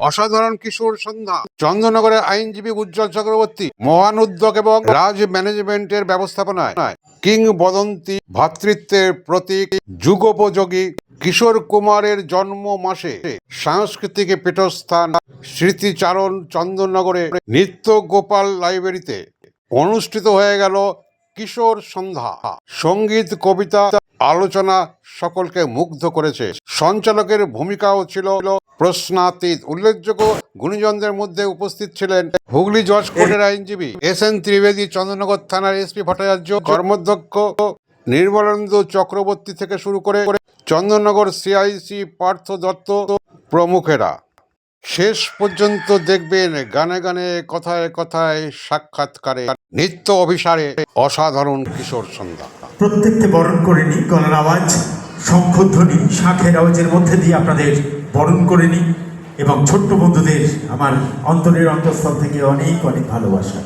অসাধারণ কিশোর সন্ধ্যা। চন্দ্রনগরের আইনজীবী উজ্জ্বল চক্রবর্তী, মহান উদ্যোগ এবং রাজ ম্যানেজমেন্টের ব্যবস্থাপনায় কিংবদন্তি ভ্রাতৃত্বের প্রতীক, যুগোপযোগী কিশোর কুমারের জন্ম মাসে সাংস্কৃতিক পীঠস্থান স্মৃতিচারণ চন্দননগরে নিত্য গোপাল লাইব্রেরিতে অনুষ্ঠিত হয়ে গেল কিশোর সন্ধ্যা। সংগীত, কবিতা, আলোচনা সকলকে মুগ্ধ করেছে। সঞ্চালকের ভূমিকাও ছিল প্রশ্নাতীত। উল্লেখযোগ্য গুণীজনদের মধ্যে উপস্থিত ছিলেন হুগলি জজ কোর্টের আইনজীবী এস এন ত্রিবেদী, চন্দ্রনগর থানার এসপি ভট্টাচার্য, কর্মাধ্যক্ষ নির্মলেন্দু চক্রবর্তী থেকে শুরু করে চন্দননগর সিআইসি পার্থ দত্ত প্রমুখেরা। শেষ পর্যন্ত দেখবেন গানে গানে, কথায় কথায় সাক্ষাৎকারে নিত্য অভিসারে অসাধারণ কিশোর সন্ধ্যা। প্রত্যেককে বরণ করে নিই গলার আওয়াজ। শঙ্খধ্বনি শাঁখের আওয়াজের মধ্যে দিয়ে আপনাদের বরণ করে নিই এবং ছোট্ট বন্ধুদের আমার অন্তরের অন্তঃস্থল থেকে অনেক অনেক ভালোবাসা।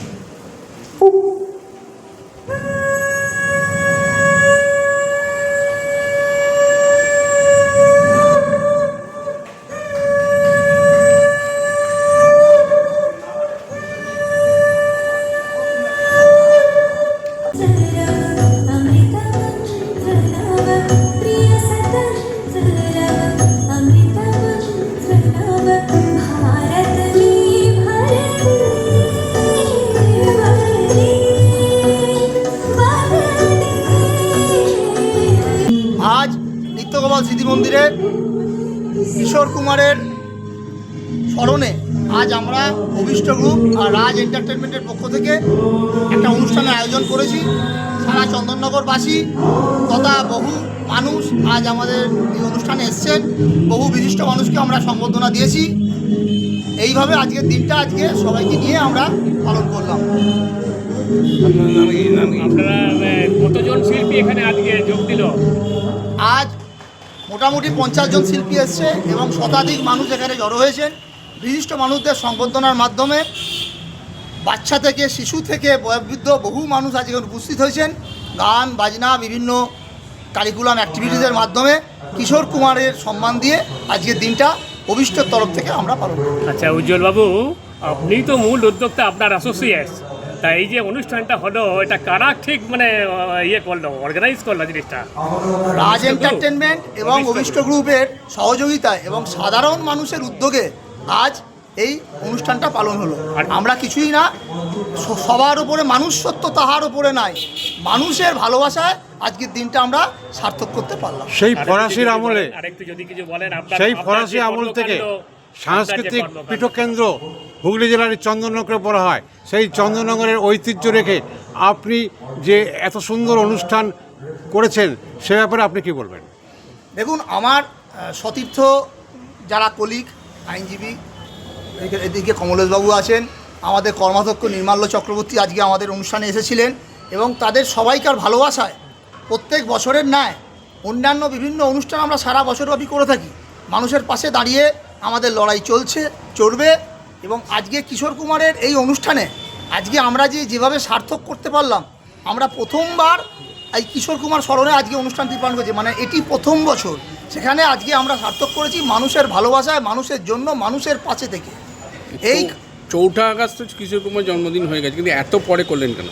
নিত্যগোপাল স্মৃতি মন্দিরে কিশোর কুমারের স্মরণে আজ আমরা অভিষ্ট গ্রুপ আর রাজ এন্টারটেনমেন্টের পক্ষ থেকে একটা অনুষ্ঠানের আয়োজন করেছি। সারা চন্দননগরবাসী তথা বহু মানুষ আজ আমাদের এই অনুষ্ঠানে এসছেন। বহু বিশিষ্ট মানুষকে আমরা সম্বর্ধনা দিয়েছি। এইভাবে আজকের দিনটা আজকে সবাইকে নিয়ে আমরা পালন করলাম। আপনারা কতজন শিল্পী এখানে আজকে মোটামুটি পঞ্চাশ জন শিল্পী এসছে এবং শতাধিক মানুষ এখানে জড়ো হয়েছেন। বিশিষ্ট মানুষদের সংবর্ধনার মাধ্যমে বাচ্চা থেকে, শিশু থেকে, বয়োবৃদ্ধ বহু মানুষ আজ এখানে উপস্থিত হয়েছেন। গান, বাজনা, বিভিন্ন কারিকুলাম অ্যাক্টিভিটিসের মাধ্যমে কিশোর কুমারের সম্মান দিয়ে আজকের দিনটা অভিষ্টর তরফ থেকে আমরা পালন করি আচ্ছা উজ্জ্বল বাবু আপনি তো মূল উদ্যোক্তা আপনার অ্যাসোসিয়েট তা এই যে অনুষ্ঠানটা হলো এটা কারা ঠিক মানে ইয়ে করল অর্গানাইজ করল জিনিসটা? রাজ এন্টারটেনমেন্ট এবং অভিষ্ট গ্রুপের সহযোগিতায় এবং সাধারণ মানুষের উদ্যোগে আজ এই অনুষ্ঠানটা পালন হলো। আর- আমরা কিছুই না সবার উপরে মানুষ সত্য তাহার উপরে নাই। মানুষের ভালোবাসায় আজকের দিনটা আমরা সার্থক করতে পারলাম। সেই ফরাসির আমলে আরেকটু যদি কিছু বলেন সেই ফরাসি আমল থেকে সাংস্কৃতিক। পীঠকেন্দ্র হুগলি জেলার চন্দননগরে পড়া হয়। সেই চন্দননগরের ঐতিহ্য রেখে আপনি যে এত সুন্দর অনুষ্ঠান করেছেন সে ব্যাপারে আপনি কি বলবেন? দেখুন আমার সতীর্থ যারা কলিগ আইনজীবী এদিকে- এদিকে কমলেশবাবু আছেন আমাদের কর্মাধ্যক্ষ নির্মাল্য চক্রবর্তী আজকে আমাদের অনুষ্ঠানে এসেছিলেন এবং তাদের সবাইকার ভালোবাসায় প্রত্যেক বছরের ন্যায় অন্যান্য বিভিন্ন অনুষ্ঠান আমরা সারা বছরব্যাপী করে থাকি। মানুষের পাশে দাঁড়িয়ে আমাদের লড়াই চলছে চলবে এবং আজকে কিশোর কুমারের এই অনুষ্ঠানে আজকে আমরা যে যেভাবে সার্থক করতে পারলাম আমরা প্রথমবার এই কিশোর কুমার স্মরণে আজকে অনুষ্ঠানটি পালন করেছি মানে এটি প্রথম বছর। সেখানে আজকে আমরা সার্থক করেছি মানুষের ভালোবাসায় মানুষের জন্য মানুষের পাশে থেকে। এই চৌঠা আগস্ট কিশোর কুমার জন্মদিন হয়ে গেছে কিন্তু এত পরে করলেন কেন?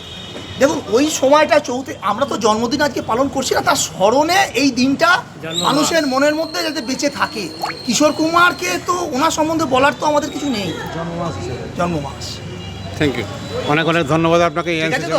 দেখুন ওই সময়টা চৌথে আমরা তো জন্মদিন আজকে পালন করছি না তার স্মরণে এই দিনটা মানুষের মনের মধ্যে যাতে বেঁচে থাকে। কিশোর কুমারকে তো ওনার সম্বন্ধে বলার তো আমাদের কিছু নেই। জন্মমাস। থ্যাংক ইউ অনেক অনেক ধন্যবাদ আপনাকে এই ঠিক